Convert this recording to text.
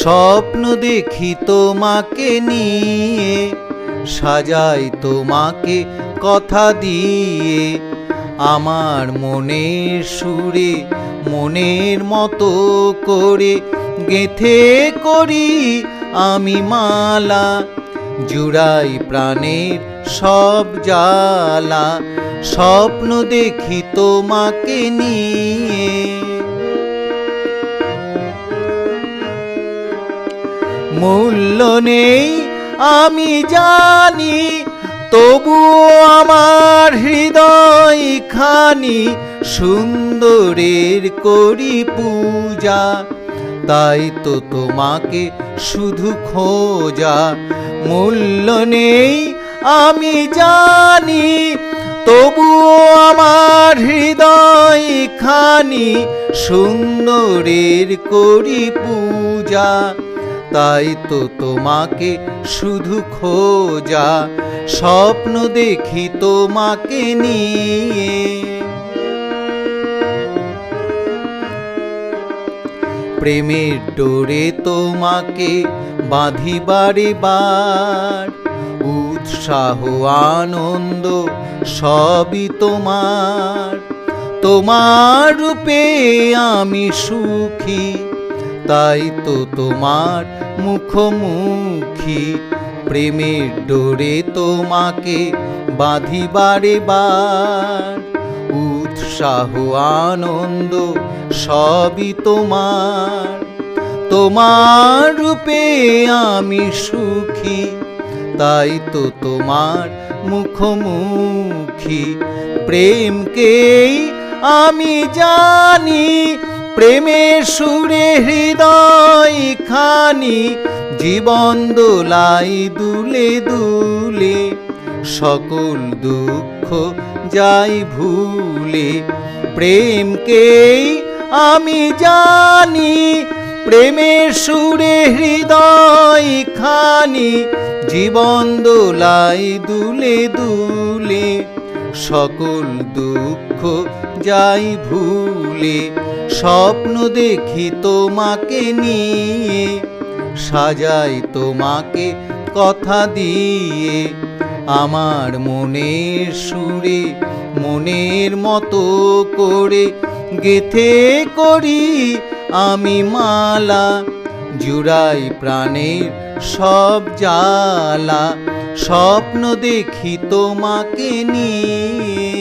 স্বপ্ন দেখি তোমাকে নিয়ে, সাজাই তোমাকে কথা দিয়ে। আমার মনের সুরে, মনের মতো করে গেথে করি আমি মালা, জুড়াই প্রাণের সব জ্বালা। স্বপ্ন দেখি তোমাকে নিয়ে। মূল্য নেই, আমি জানি তবু আমার হৃদয় খানি সুন্দরের করি পূজা। তাই তো তোমাকে শুধু খোঁজা। মূল্য নেই, আমি জানি তবু আমার হৃদয় খানি সুন্দরের করি পূজা। তাই তো তোমাকে শুধু খোঁজা, স্বপ্ন দেখি তোমাকে নিয়ে। প্রেমের ডোরে তোমাকে বাঁধিবারে বার, উৎসাহ, আনন্দ সবই তোমার। তোমার রূপে আমি সুখী তাই তো তোমার মুখোমুখি প্রেমের ডোরে তোমাকে বাঁধিবারে বার উৎসাহ, আনন্দ সবই তোমার। তোমার রূপে আমি সুখী, তাই তো তোমার মুখোমুখি। প্রেমকেই আমি জানি প্রেমের সুরে হৃদয় খানি, জীবন দোলাই দুলে দুলে, সকল দুঃখ যাই ভুলে। প্রেমকেই আমি জানি প্রেমের সুরে হৃদয় খানি, জীবন দোলাই দুলে দুলে। সকল দুঃখ যাই ভুলে, স্বপ্ন দেখি তোমাকে নিয়ে, সাজাই তোমাকে কথা দিয়ে। আমার মনের সুরে, মনের মতো করে গেথে করি আমি মালা। জুড়াই প্রাণের সব জ্বালা স্বপ্ন দেখি তোমাকে নিয়ে।